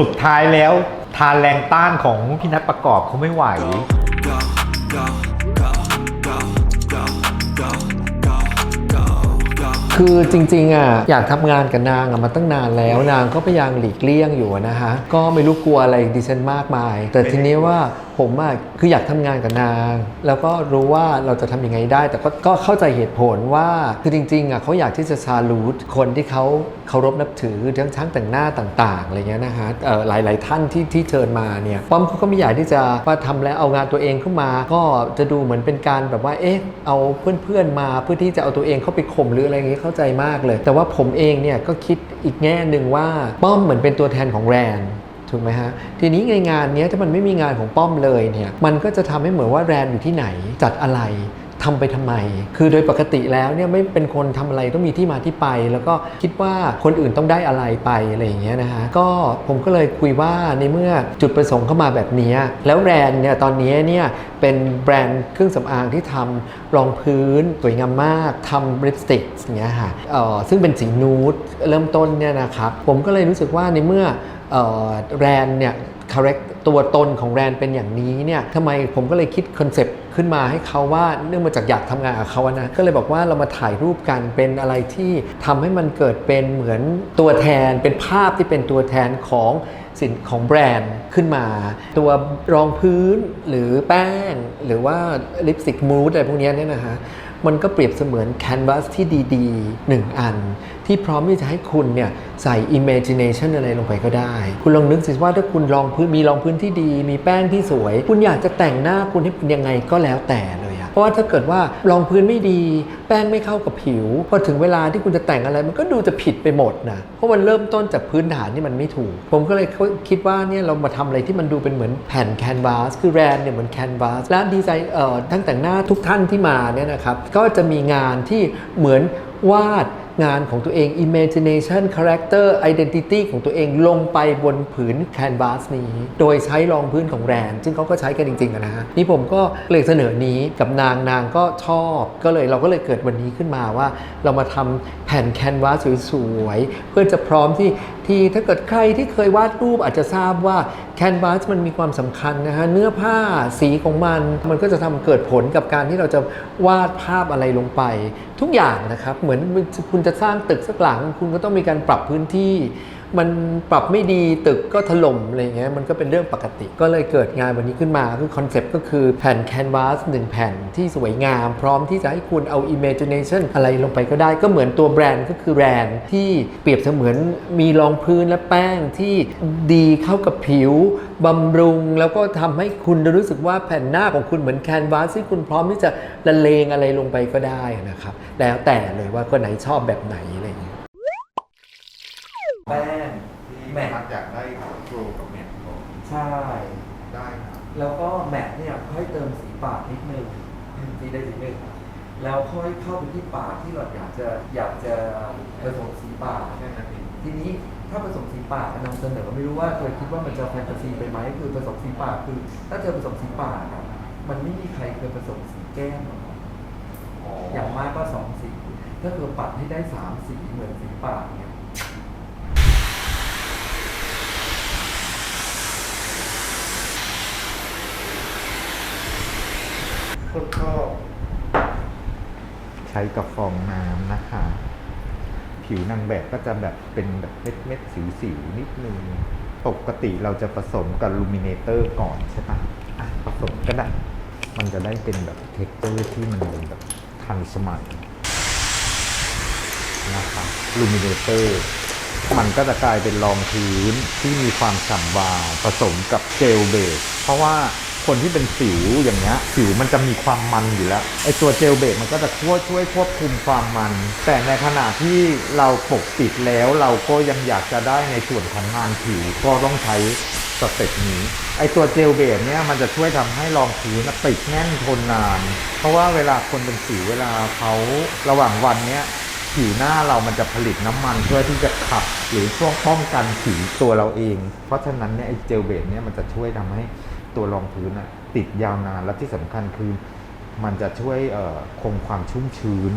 สุดท้ายแล้วทานแรงต้านของพี่นัทประกอบเขาไม่ไหว คือจริงๆอะอยากทำงานกับนางอะมาตั้งนานแล้วนางก็พยายามหลีกเลี่ยงอยู่อะนะฮะ ก็ไม่รู้กลัวอะไรดิฉันมากมาย แต่ทีนี้ว่าผมอะคืออยากทำงานกับนาง แล้วก็รู้ว่าเราจะทำยังไงได้ แต่ก็ก็เข้าใจเหตุผลว่าคือจริงๆอะเขาอยากที่จะซาลูดคนที่เขาเคารพนับถือทั้งช่างแต่งหน้าต่างๆอะไรเงี้ยนะฮะเอ่อหลายๆท่านที่ที่เชิญมาเนี่ยป้อมเขาก็ไม่อยากที่จะว่าทำแล้วเอางานตัวเองขึ้นมา ก็จะดูเหมือนเป็นการแบบว่าเอ๊ะเอาเพื่อนๆมาเพื่อที่จะเอาตัวเองเข้าไปข่มหรืออะไรอย่างงี้เข้าใจมากเลย แต่ว่าผมเองเนี่ยก็คิดอีกแง่หนึ่งว่าป้อมเหมือนเป็นตัวแทนของแรน ถูกไหมฮะทีนี้ในงานเนี้ยถ้ามันไม่มีงานของป้อมเลยเนี่ยมันก็จะทำให้เหมือนว่าแรนอยู่ที่ไหนจัดอะไร ทำไปทำไม คือโดยปกติแล้วเนี่ยไม่เป็นคนทำอะไรต้องมีที่มาที่ไป แล้วก็คิดว่าคนอื่นต้องได้อะไรไปอะไรอย่างเงี้ยนะฮะก็ผมก็เลยคุยว่าในเมื่อจุดประสงค์เข้ามาแบบนี้แล้วแบรนด์เนี่ยตอนนี้เนี่ยเป็นแบรนด์เครื่องสำอางที่ทำรองพื้นสวยงามมากทำลิปสติกอย่างเงี้ยค่ะเอ่อซึ่งเป็นสีนูดเริ่มต้นเนี่ยนะครับผมก็เลยรู้สึกว่าในเมื่อเอ่อแรนเนี่ย คาแรคตัวตนของแรนเป็นอย่างนี้เนี่ยทำไมผมก็เลยคิดคอนเซปต์ขึ้นมาให้เขาว่าเนื่องมาจากอยากทำงานกับเขาอะนะก็เลยบอกว่าเรามาถ่ายรูปกันเป็นอะไรที่ทำให้มันเกิดเป็นเหมือนตัวแทน เป็นภาพที่เป็นตัวแทนของสินของแบรนด์ขึ้นมา ตัวรองพื้นหรือแป้ง หรือว่าลิปสติกมูดอะไรพวกนี้เนี่ยนะฮะ มันก็เปรียบเสมือนแคนวาสที่ดีๆหนึ่งอัน ที่พร้อมที่จะให้คุณเนี่ยใส่ imagination อะไรลงไปก็ได้ คุณลองนึกสิว่าถ้าคุณลองพื้นมีรองพื้นที่ดี มีแป้งที่สวย คุณอยากจะแต่งหน้าคุณให้เป็นยังไงก็แล้วแต่เลย เพราะว่าถ้าเกิดว่ารองพื้นไม่ดี แป้งไม่เข้ากับผิว พอถึงเวลาที่คุณจะแต่งอะไร มันก็ดูจะผิดไปหมดนะเพราะมันเริ่มต้นจากพื้นฐานที่มันไม่ถูก ผมก็เลยคิดว่าเนี่ยเรามาทำอะไรที่มันดูเป็นเหมือนแผ่นแคนวาสคือแรนเนี่ยเหมือนแคนวาสและดีไซน์เอ่อทั้งแต่งหน้าทุกท่านที่มาเนี่ยนะครับก็จะมีงานที่เหมือนวาด งานของตัวเอง imagination character identity ของตัวเองลงไปบนผืนแคนวาสนี้ โดยใช้รองพื้นของแรนซึ่งเขาก็ใช้กันจริงๆนะฮะนี่ผมก็เลยเสนอนี้กับนางนางก็ชอบ ก็เลยเราก็เลยเกิดวันนี้ขึ้นมาว่า เรามาทำแผ่นแคนวาสสวยๆ เพื่อจะพร้อมที่ที่ถ้าเกิดใครที่เคยวาดรูปอาจจะทราบว่าแคนวาสมันมีความสำคัญนะฮะเนื้อผ้าสีของมัน มันก็จะทำเกิดผลกับการที่เราจะวาดภาพอะไรลงไป ทุกอย่างนะครับ เหมือนคุณจะสร้างตึกสักหลัง คุณก็ต้องมีการปรับพื้นที่ มันปรับไม่ดีตึกก็ถล่มอะไรเงี้ยมันก็เป็นเรื่องปกติ ก็เลยเกิดงานวันนี้ขึ้นมาคือคอนเซปต์ก็คือแผ่นแคนวาสหนึ่งแผ่นที่สวยงาม พร้อมที่จะให้คุณเอา imagination อะไรลงไปก็ได้ ก็เหมือนตัวแบรนด์ก็คือแบรนด์ที่เปรียบเสมือนมีรองพื้นและแป้งที่ดีเข้ากับผิวบำรุง แล้วก็ทำให้คุณรู้สึกว่าแผ่นหน้าของคุณเหมือนแคนวาสที่คุณพร้อมที่จะละเลงอะไรลงไปก็ได้นะครับแล้วแต่เลยว่าคนไหนชอบแบบไหนอะไรอย่างเงี้ยแป้ง ที่ แมทมักอยากได้โกลกับแมทก่อนใช่ ได้ครับแล้วก็แมทเนี่ยค่อยเติมสีปากนิดนึงสีได้สีหนึ่งแล้วค่อยเข้าไปที่ปากที่เราอยากจะอยากจะผสมสีปากแค่นั้นเองทีนี้ถ้าผสมสีปากนำเสนอไม่รู้ว่าเคยคิดว่ามันจะแฟนตาซีไปไหมคือผสมสีปากคือ ถ้าเธอผสมสีปากอะมันไม่มีใครเคยผสมสีแก้มหรอกอย่างมากก็สองสีถ้าเธอปัดให้ได้สามสีเหมือนสีปากเนี่ย คนชอบใช้กับฟองน้ำนะคะ ผิวนางแบบก็จะแบบเป็นแบบเม็ดเม็ดสิวสิวนิดนึง ปกติเราจะผสมกับลูมิเนเตอร์ก่อนใช่ปะอะผสมก็ได้ มันจะได้เป็นแบบเท็กเจอร์ที่มันเป็นแบบทันสมัยนะคะลูมิเนเตอร์มันก็จะกลายเป็นรองพื้นที่มีความฉ่ำวาวผสมกับเจลเบสเพราะว่า คนที่เป็นสิวอย่างเงี้ยสิวมันจะมีความมันอยู่แล้วไอตัวเจลเบสมันก็จะช่วยช่วยควบคุมความมัน แต่ในขณะที่เราปกปิดแล้วเราก็ยังอยากจะได้ในส่วนของงานผิวก็ต้องใช้สเต็ปนี้ไอตัวเจลเบสเนี่ยมันจะช่วยทำให้รองพื้นะติดแน่นทนนาน เพราะว่าเวลาคนเป็นสิวเวลาเขาระหว่างวันเนี้ยผิวหน้าเรามันจะผลิตน้ำมันเพื่อที่จะขับ หรือช่วงป้องกันผิวตัวเราเอง เพราะฉะนั้นเนี่ยไอ้เจลเบสเนี่ยมันจะช่วยทำให้ ตัวรองพื้นอะติดยาวนานและที่สำคัญคือ มันจะช่วยคงความชุ่มชื้น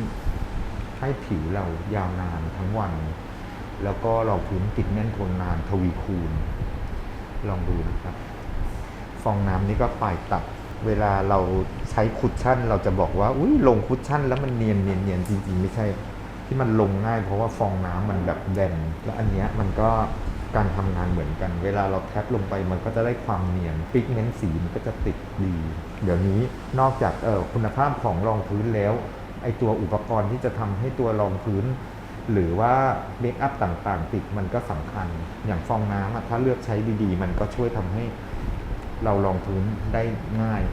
ให้ผิวเรายาวนานทั้งวัน แล้วก็รองพื้นติดแน่นทนนานทวีคูณ ลองดูนะครับ ฟองน้ำนี่ก็ปลายตัดเวลาเราใช้คุชชั่น เราจะบอกว่าอุ้ยลงคุชชั่น แล้วมันเนียนเนียนเนียนจริงๆ ไม่ใช่ ที่มันลงง่ายเพราะว่าฟองน้ำมันแบบแบนแล้วอันเนี้ยมันก็ การทำงานเหมือนกัน เวลาเราแท็บลงไปมันก็จะได้ความเนียนปิกเมนต์สีมันก็จะติดดี เดี๋ยวนี้นอกจากเออคุณภาพของรองพื้นแล้วไอตัวอุปกรณ์ที่จะทำให้ตัวรองพื้น หรือว่าเมคอัพต่างๆ ติดมันก็สำคัญ อย่างฟองน้ำอะถ้าเลือกใช้ดีๆ มันก็ช่วยทำให้ เราลองพื้นได้ง่าย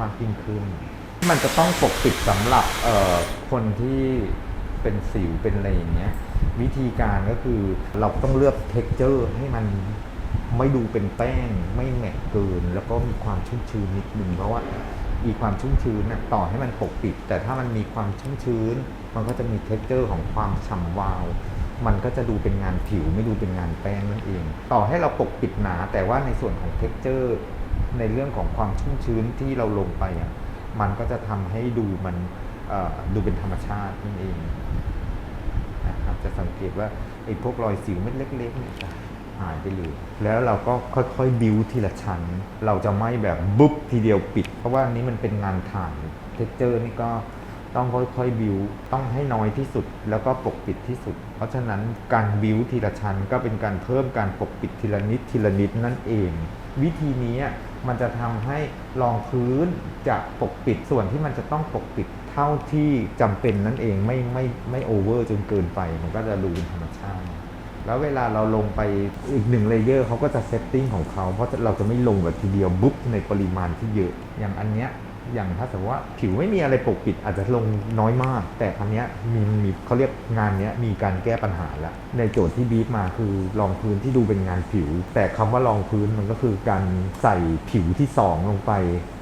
มากยิ่งขึ้น มันจะต้องปกปิดสำหรับเอ่อคนที่เป็นสิวเป็นอะไรอย่างเงี้ย วิธีการก็คือเราต้องเลือกเท็กเจอร์ให้มันไม่ดูเป็นแป้งไม่แมตเกิน แล้วก็มีความชุ่มชื้นนิดนึงเพราะว่ามีความชุ่มชื้นนะต่อให้มันปกปิด แต่ถ้ามันมีความชุ่มชื้น มันก็จะมีเท็กเจอร์ของความฉ่ำวาว มันก็จะดูเป็นงานผิวไม่ดูเป็นงานแป้งนั่นเอง ต่อให้เราปกปิดหนา แต่ว่าในส่วนของเท็กเจอร์ในเรื่องของความชุ่มชื้นที่เราลงไปอะมันก็จะทำให้ดูมันดูเป็นธรรมชาตินั่นเอง จะสังเกตว่าไอ้พวกรอยสิวเม็ดเล็กๆเนี่ยจะหายไปเลย แล้วเราก็ค่อยๆบิวทีละชั้น เราจะไม่แบบบุ๊บทีเดียวปิด เพราะว่าอันนี้มันเป็นงานถ่านเท็กเจอร์นี่ก็ต้องค่อยๆบิวต้องให้น้อยที่สุด แล้วก็ปกปิดที่สุด เพราะฉะนั้นการบิวทีละชั้นก็เป็นการเพิ่มการปกปิดทีละนิดทีละนิดนั่นเอง วิธีนี้มันจะทำให้รองพื้นจะปกปิดส่วนที่มันจะต้องปกปิด เท่าที่จำเป็นนั่นเองไม่ไม่ไม่โอเวอร์จนเกินไป มันก็จะดูเป็นธรรมชาติ แล้วเวลาเราลงไปอีกหนึ่งเลเยอร์เขาก็จะเซตติ้งของเขา เพราะเราจะไม่ลงแบบทีเดียวบุ๊บในปริมาณที่เยอะ อย่างอันเนี้ยอย่างถ้าสมมติว่าผิวไม่มีอะไรปกปิดอาจจะลงน้อยมาก แต่อันเนี้ยมีมีเขาเรียกงานเนี้ยมีการแก้ปัญหาแล้วในโจทย์ที่บีบมาคือรองพื้นที่ดูเป็นงานผิว แต่คำว่ารองพื้นมันก็คือการใส่ผิวที่สองลงไป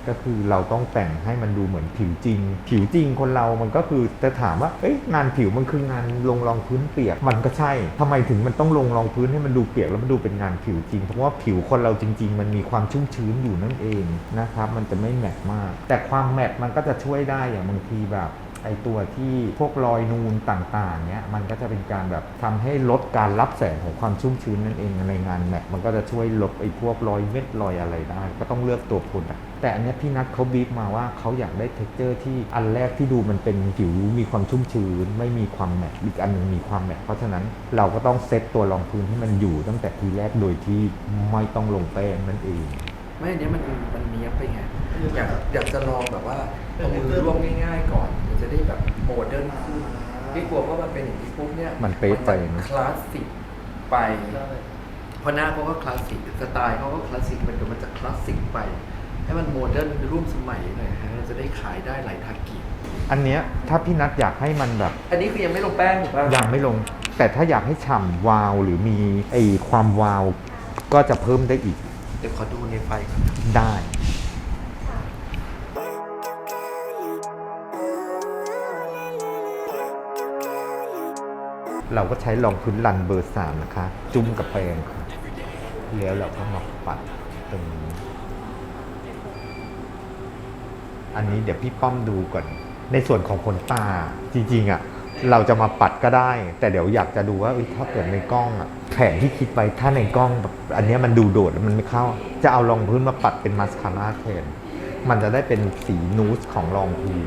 ก็คือเราต้องแต่งให้มันดูเหมือนผิวจริง ผิวจริงคนเรามันก็คือจะถามว่าเอ้ยงานผิวมันคืองานลงรองพื้นเปียกมันก็ใช่ทำไมถึงมันต้องลงรองพื้นให้มันดูเปียกแล้วมันดูเป็นงานผิวจริง เพราะว่าผิวคนเราจริง ๆ มันมีความชุ่มชื้นอยู่นั่นเองนะครับมันจะไม่แมทมาก แต่ความแมทมันก็จะช่วยได้อย่างบางทีแบบ ไอตัวที่พวกรอยนูนต่างๆเนี้ยมันก็จะเป็นการแบบทำให้ลดการรับแสงของความชุ่มชื้นนั่นเองในงานแมทมันก็จะช่วยลบไอพวกรอยเม็ดรอยอะไรได้ ก็ต้องเลือกตัวผลอะแต่อันนี้พี่นัทเขาบีบมาว่าเขาอยากได้เท็กเจอร์ที่อันแรกที่ดูมันเป็นผิวมีความชุ่มชื้น ไม่มีความแมทอีกอันหนึงมีความแมทเพราะฉะนั้นเราก็ต้องเซตตัวรองพื้นให้มันอยู่ตั้งแต่ทีแรกโดยที่ไม่ต้องลงแป้งนั่นเองไม่อันนี้มันมันเนี้ยไปไงอยากอยากจะลองแบบว่าเอามือร่วมง่าย ๆ ก่อน มันจะได้แบบโมเดิร์นขึ้นพี่กลัวว่ามันเป็นอย่างนี้ปุ๊บเนี่ยมันเป๊ะไปนะ คลาสสิกไปเพราะหน้าเขาก็คลาสสิกสไตล์เขาก็คลาสสิกมันเดี๋ยวมันจะคลาสสิกไป ให้มันโมเดิร์นร่วมสมัยหน่อยฮะเราจะได้ขายได้หลายทาร์กิอันเนี้ยถ้าพี่นัทอยากให้มันแบบ อันนี้คือยังไม่ลงแป้งถูกป่ะยังไม่ลง แต่ถ้าอยากให้ฉ่ำวาวหรือมีไอความวาว ก็จะเพิ่มได้อีก เดี๋ยวขอดูในไฟก่อน ได้ เราก็ใช้รองพื้นลันเบอร์สามนะคะ จุ่มกับแปรงค่ะแล้วเราก็มาปัดตรงนี้ อันนี้เดี๋ยวพี่ป้อมดูก่อน ในส่วนของขนตาจริงๆอะเราจะมาปัดก็ได้ แต่เดี๋ยวอยากจะดูว่าถ้าเกิดในกล้องอะแผนที่คิดไปถ้าในกล้องแบบอันนี้มันดูโดดมันไม่เข้า จะเอารองพื้นมาปัดเป็นมาสคาร่าแทนมันจะได้เป็นสีนูสของรองพื้น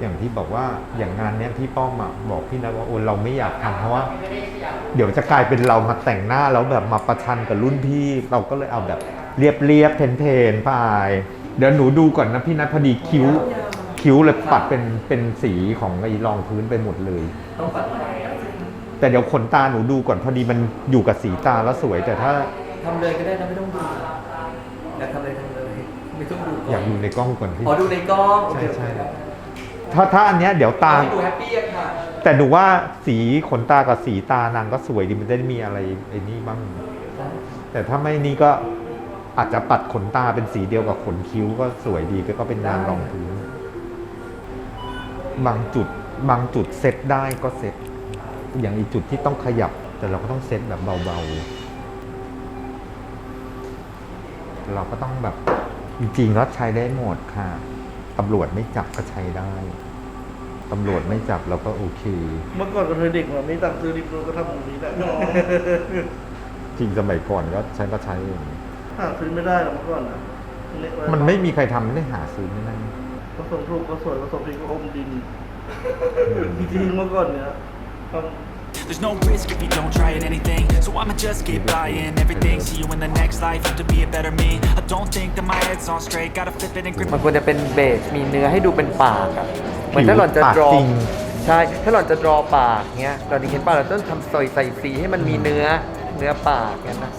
อย่างที่บอกว่าอย่างงานเนี้ยพี่ป้อมอะบอกพี่นะว่าโอ้เราไม่อยากทำเพราะว่า เดี๋ยวจะกลายเป็นเรามาแต่งหน้าแล้วแบบมาประชันกับรุ่นพี่ เราก็เลยเอาแบบเรียบเรียบๆเพนเพนๆไปเดี๋ยวหนูดูก่อนนะพี่นัทพอดีคิ้ว คิ้วเลยปัดเป็นเป็นสีของไอ้รองพื้นไปหมดเลยต้องปัดไฟแต่เดี๋ยวขนตาหนูดูก่อนพอดีมันอยู่กับสีตาแล้วสวย แต่ถ้าทำเลยก็ได้นะไม่ต้องดูอยากทำเลยทำเลยไม่ต้องดูก่อนอยากดูในกล้องก่อนพี่ขอดูในกล้องโอเคใช่ใช่ ถ้าถ้าอันเนี้ยเดี๋ยวตา ให้ดูแฮปปี้อะค่ะแต่หนูว่าสีขนตากับสีตานางก็สวยดีมันจะได้มีอะไรไอ้นี่บ้าง แต่ถ้าไม่นี่ก็อาจจะปัดขนตาเป็นสีเดียวกับขนคิ้วก็สวยดีก็เป็นงานรองพื้น บางจุดบางจุดเซตได้ก็เซตอย่างอีกจุดที่ต้องขยับ แต่เราก็ต้องเซตแบบเบาๆ เราก็ต้องแบบจริงๆแล้วใช้ได้หมดค่ะ ตำรวจไม่จับก็ใช้ได้ตำรวจไม่จับเราก็โอเค เมื่อก่อนก็เธอเด็กมาไม่ตังค์ซื้อดิบโนก็ทำแบบนี้แหละริงๆสมัยก่อนก็ใช้ก็ใช้เองหาซื้อไม่ได้หรอกเมื่อก่อนนะเล็กว้มันไม่มีใครทำไม่ได้หาซื้อไม่ได้ผสมถูกก็สวยผสมผิดก็อมดินจริงๆเมื่อก่อนเนี้ยต้อง There's no risk if you don't try at anything So I'ma just keep buying everything See you in the next life, have to be a better me I don't think that my head's on straight Gotta flip it and grip มันควรจะเป็นเบสมีเนื้อให้ดูเป็นปากอะเหมือนถ้าหล่อนจะปากดรอจริง ใช่ถ้าหล่อนจะดรอปากเงี้ยเราดีเห็นป่ะเราต้องทำใส่ใส่สีให้มันมีเนื้อเนื้อปากเงี้ยนะ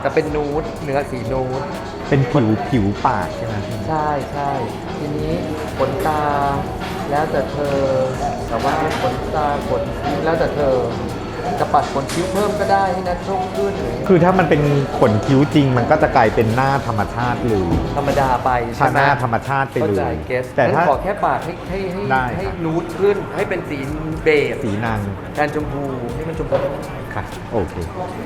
แต่เป็นนูดเนื้อสีนูด เป็นผิวผิวปากใช่ไหมใช่ใช่ทีนี้ขนตาแล้วแต่เธอแต่ว่าขนตาขนคิ้วแล้วแต่เธอ จะปัดขนคิ้วเพิ่มก็ได้ให้นัดช่วงขึ้นหรือคือถ้ามันเป็นขนคิ้วจริง มันก็จะกลายเป็นหน้าธรรมชาติเลยธรรมดาไปถ้าใช่ไหหมน้าธรรมชาติไปเข้าเลใจยเกสแต่งั้นถ้า ขอแค่ปากให้ให้ให้ได้ให้ครับนูดขึ้น ให้เป็นสีเบจสีนางแทนชมพูให้มันชมพู ค่ะ โอเค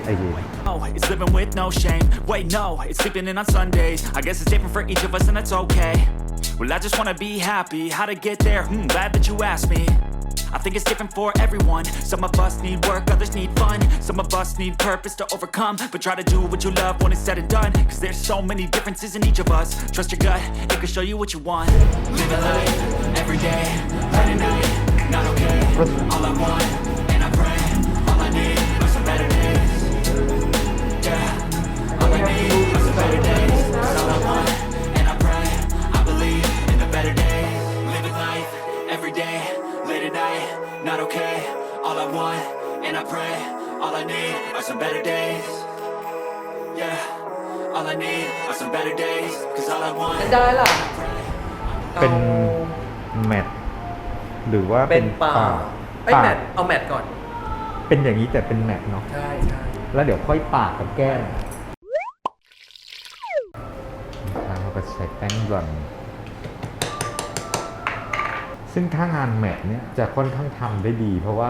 ไอเดีย Oh, it's living with no shame. Wait, no, it's sleeping in on Sundays. I guess it's different for each of us, and that's okay. Well, I just wanna be happy. How to get there? Hmm, glad that you asked me. I think it's different for everyone. Some of us need work, others need fun. Some of us need purpose to overcome. But try to do what you love when it's said and done. Cause there's so many differences in each of us. Trust your gut, it can show you what you want. Live a life, every day, night and night, not okay. All I want, and I pray, some better days. Yeah, all I need are some better days. ได้ล่ะ เป็น แมทหรือว่าเป็นปากไอ้ยปาแมกทเอาแมทก่อน เป็นอย่างนี้แต่เป็นแมทเนาะใช่ใช่แล้วเดี๋ยวค่อยปากกับแก้มนะครับเราก็ใช้แป้งบลอนด์ซึ่งถ้างานแมทเนี่ยจะค่อนข้างทำได้ดี เพราะว่า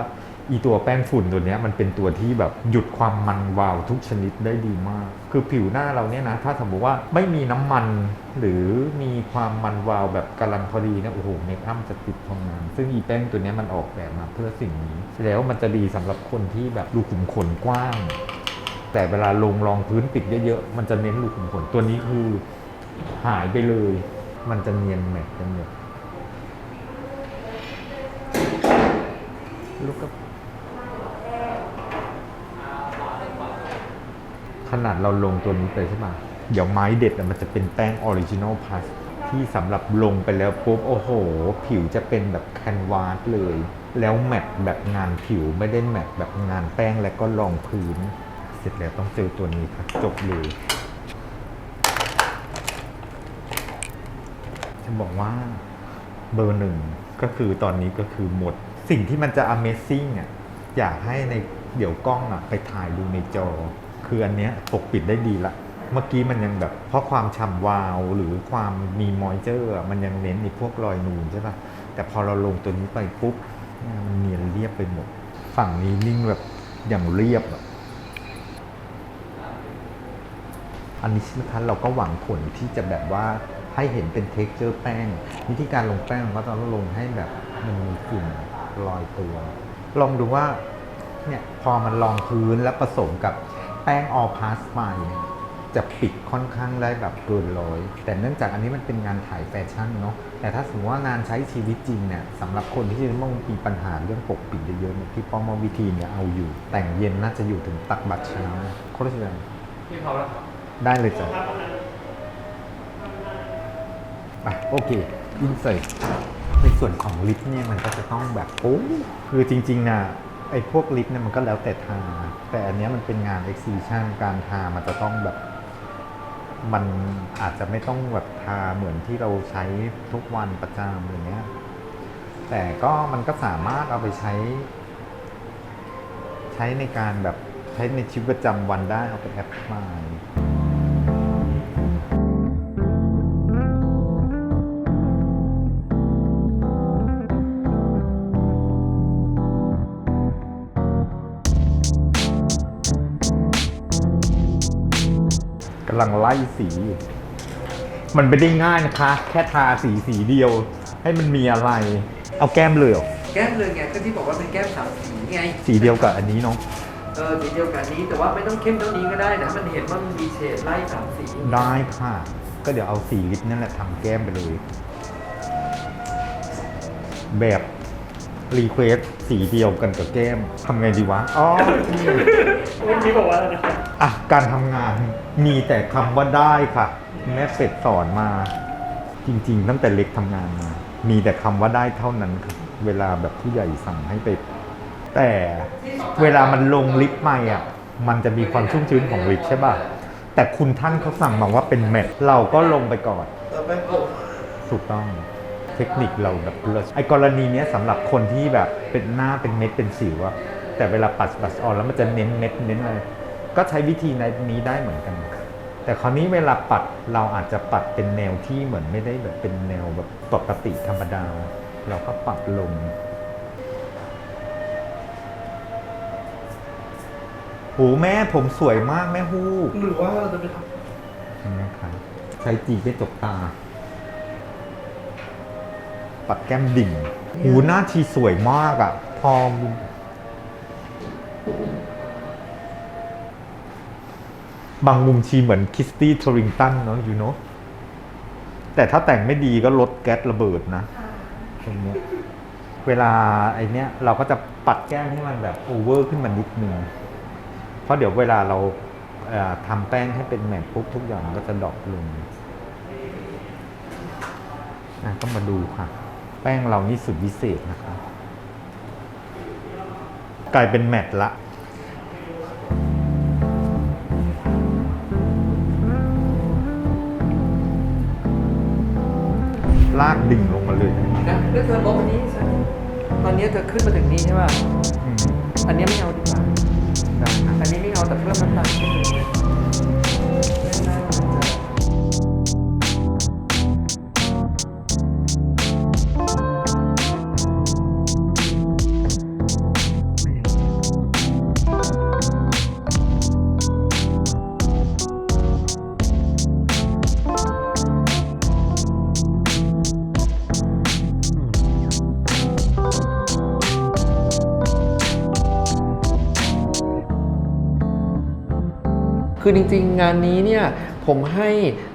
อีตัวแป้งฝุ่นตัวนี้มันเป็นตัวที่แบบหยุดความมันวาวทุกชนิดได้ดีมาก คือผิวหน้าเราเนี่ยนะ ถ้าสมมติว่าไม่มีน้ำมัน หรือมีความมันวาวแบบกำลังพอดีเนี่ยโอ้โหเมคอัพจะติดทองานซึ่งอีแป้งตัวนี้มันออกแบบมาเพื่อสิ่งนี้ แล้วมันจะดีสำหรับคนที่แบบรูขุมขนกว้าง แต่เวลาลงรองพื้นปิดเยอะๆมันจะเน้นรูขุมขนตัวนี้คือหายไปเลย มันจะเนียนแมทกันหมดลูก ขนาดเราลงตัวนี้ไปใช่ไหมเดี๋ยวไม้เด็ดอะมันจะเป็นแป้งออริจินอลพ s สที่สำหรับลงไปแล้วปุ๊บ โอ้โห ผิวจะเป็นแบบแคนวาสเลย แล้วแมทแบบงานผิวไม่ได้แมทแบบงานแป้งและก็รองพื้น เสร็จแล้วต้องเจอตัวนี้ครับจบเลยจะบอกว่าเบอร์หนึ่งก็คือตอนนี้ก็คือหมด สิ่งที่มันจะ Amazing อะอยากให้ในเดี๋ยวกล้องอะไปถ่ายดูในจอ คืออันเนี้ยปกปิดได้ดีละ เมื่อกี้มันยังแบบเพราะความฉ่ำวาวหรือความมีมอยเจอร์มันยังเน้นในพวกรอยนูนใช่ปะแต่พอเราลงตัวนี้ไปปุ๊บมันเนียนเรียบไปหมด ฝั่งนี้นิ่งแบบอย่างเรียบอะอันนี้ใช่ไหมคะเราก็หวังผลที่จะแบบว่าให้เห็นเป็นเท็กเจอร์แป้ง วิธีการลงแป้งก็ต้องลงให้แบบมันมีฝุ่นลอยตัว ลองดูว่าเนี่ยพอมันรองพื้นแล้วผสมกับ ป้งออพาสไปเนี่ยจะปิดค่อนข้างได้แบบเกินร้อยแต่เนื่องจากอันนี้มันเป็นงานถ่ายแฟชั่นเนาะแต่ถ้าสมมติว่างานใช้ชีวิตจริงเนี่ยสำหรับคนที่จะต้องมีปัญหาเรื่องปกปิดเยอะๆเนี่ยพี่ป้อมว่าวิธีเนี่ยเอาอยู่ แต่งเย็นน่าจะอยู่ถึงตักบัตรเช้าโคตรเสียพี่เขาแล้วได้เลยจ้ะอะโอเคอินเสิร์ตในส่วนของลิปเนี่ยมันก็จะต้องแบบโอ้คือจริงๆนะ ไอ้พวกลิปเนี่ยมันก็แล้วแต่ทา แต่อันเนี้ยมันเป็นงานเอ็กซิบิชันการทามันจะต้องแบบ มันอาจจะไม่ต้องแบบทาเหมือนที่เราใช้ทุกวันประจำอย่างเงี้ย แต่ก็มันก็สามารถเอาไปใช้ ใช้ในการแบบใช้ในชีวิตประจำวันได้เอาไปแอปพลายำลังไล่สีอยู่มันไม่ได้ง่ายนะคะ แค่ทาสีสีเดียว ให้มันมีอะไร เอาแก้มเลยเหรอแก้มเลยไงก็ที่บอกว่าเป็นแก้มสามสีไง สีเดียวกับอันนี้เนาะเออสีเดียวกันนี้แต่ว่าไม่ต้องเข้มเท่านี้ก็ได้นะ มันเห็นว่ามันมีเฉดไล่สามสีได้ค่ะ ก็เดี๋ยวเอาสีลิปนั่นแหละทำแก้มไปเลย แบบ รีเควสสีเดียวกันกับแก้มทำไงดีวะ อ๋อวันนี้บอกว่าอะไรนะอะการทำงานมีแต่คำว่าได้ค่ะแม่เป็ดสอนมา จริง ๆ ตั้งแต่เล็กทำงานมา มีแต่คำว่าได้เท่านั้นค่ะเวลาแบบผู้ใหญ่สั่งให้ไป แต่เวลามันลงลิปใหม่อะ มันจะมีความชุ่มชื้นของลิปใช่ป่ะ แต่คุณท่านเขาสั่งมาว่าเป็นแมทเราก็ลงไปก่อนแต่แม่งผม ถูกต้อง เทคนิคเราแบบเลิศไอ้กรณีเนี้ยสำหรับคนที่แบบเป็นหน้าเป็นเม็ดเป็นสิวอะแต่เวลาปัดปัดออนแล้วมันจะเน้นเม็ดเน้นอะไรก็ใช้วิธีในนี้ได้เหมือนกัน แต่คราวนี้เวลาปัดเราอาจจะปัดเป็นแนวที่เหมือนไม่ได้แบบเป็นแนวแบบปกติธรรมดา เราก็ปัดลงโหแม่ผมสวยมากแม่ฮู้หรือว่าเราจะไปทเห็นไหมครับใช้จีไปจกตา ปัดแก้มดิ่งหูหน้าชีสวยมากอะ่ะ พอมบางมุมชีเหมือนคิสตี้ทริงตันเนาะอยู่เนาะแต่ถ้าแต่งไม่ดีก็ลดแก๊สระเบิดนะตรงเนี้ยเวลาไอเนี้ยเราก็จะปัดแก้มให้มันแบบโอเวอร์ขึ้นมานิดนึงเพราะเดี๋ยวเวลาเราเอ่อทำแป้งให้เป็นแมทปุ๊บทุกอย่างมันก็จะดรอปลงอะก็มาดูค่ะ แป้งเรานี่สุดวิเศษนะคะกลายเป็นแมทละลากดิ่งลงมาเลยนะแล้วเธอลบอันนี้ใช่ไหมตอนนี้เธอขึ้นมาถึงนี้ใช่ป่ะ อืมอันนี้ไม่เอาดีกว่า ได้นะ อันนี้ไม่เอาแต่เพิ่มน้ำตาลนิดนึง คือจริงๆ งานนี้เนี่ยผมให้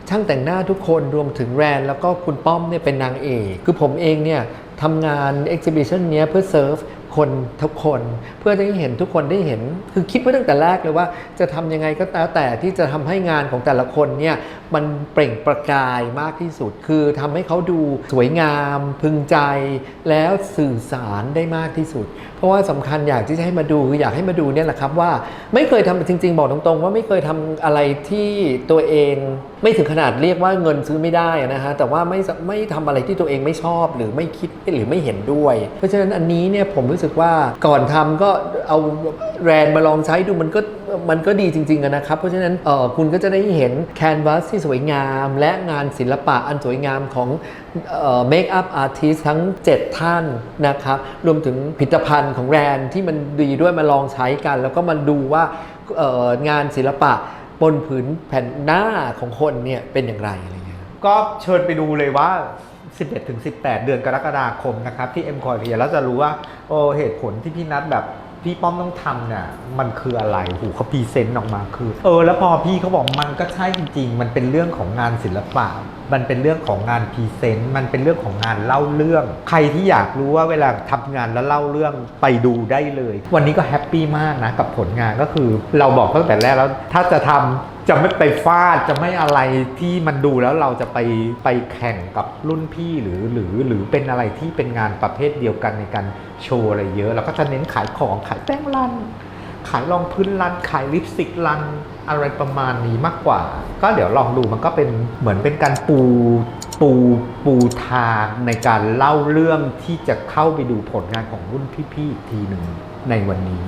ช่างแต่งหน้าทุกคนรวมถึงแรนแล้วก็คุณป้อมเนี่ยเป็นนางเอก คือผมเองเนี่ยทำงาน exhibition เนี้ยเพื่อเซิร์ฟ คนทุกคน เพื่อให้เห็นทุกคนได้เห็น คือคิดไว้ตั้งแต่แรกเลยว่า จะทำยังไงก็แล้วแต่ที่จะทำให้งานของแต่ละคนเนี่ยมันเปล่งประกายมากที่สุด คือทำให้เขาดูสวยงาม พึงใจ แล้วสื่อสารได้มากที่สุด เพราะว่าสำคัญอยากที่จะให้มาดูคืออยากให้มาดูเนี่ยแหละครับว่าไม่เคยทำจริง ๆ บอกตรงๆ ว่าไม่เคยทำอะไรที่ตัวเอง ไม่ถึงขนาดเรียกว่าเงินซื้อไม่ได้นะฮะแต่ว่าไม่ไม่ทำอะไรที่ตัวเองไม่ชอบหรือไม่คิดหรือไม่เห็นด้วย เพราะฉะนั้นอันนี้เนี่ยผมรู้สึกว่าก่อนทำก็เอาแรนมาลองใช้ดูมันก็มันก็ดีจริงๆนะครับ เพราะฉะนั้นเออคุณก็จะได้เห็นแคนวาสที่สวยงาม และงานศิลปะอันสวยงามของเมคอัพอาร์ติสทั้ง 7 ท่านนะครับ รวมถึงผลิตภัณฑ์ของแรนที่มันดีด้วยมาลองใช้กัน แล้วก็มาดูว่างานศิลปะ บนผืนแผ่นหน้าของคนเนี่ยเป็นอย่างไรอะไรเงี้ยก็เชิญไปดูเลยว่า 11ถึง18 เดือนกรกฎาคมนะครับ ที่เอ็มคอยเพียแล้วจะรู้ว่าโอ้เหตุผลที่พี่นัดแบบ พี่ป้อมต้องทำเนี่ยมันคืออะไรหูเขาพรีเซนต์ออกมาคือ เออ แล้วพอพี่เขาบอกมันก็ใช่จริง ๆ มันเป็นเรื่องของงานศิลปะ มันเป็นเรื่องของงานพรีเซนต์มันเป็นเรื่องของงานเล่าเรื่อง ใครที่อยากรู้ว่าเวลาทำงานแล้วเล่าเรื่องไปดูได้เลย วันนี้ก็แฮปปี้มากนะกับผลงานก็คือ เราบอกตั้งแต่แรกแล้วถ้าจะทำ จะไม่ไปฟาดจะไม่อะไรที่มันดูแล้วเราจะไปไปแข่งกับรุ่นพี่หรือหรือหรือเป็นอะไรที่เป็นงานประเภทเดียวกันในการโชว์อะไรเยอะเราก็จะเน้นขายของขายแป้งรัน ขายรองพื้นรัน ขายลิปสติกรัน อะไรประมาณนี้มากกว่า ก็เดี๋ยวลองดูมันก็เป็นเหมือนเป็นการปูปูปูทางในการเล่าเรื่องที่จะเข้าไปดูผลงานของรุ่นพี่ๆอีกทีหนึ่งในวันนี้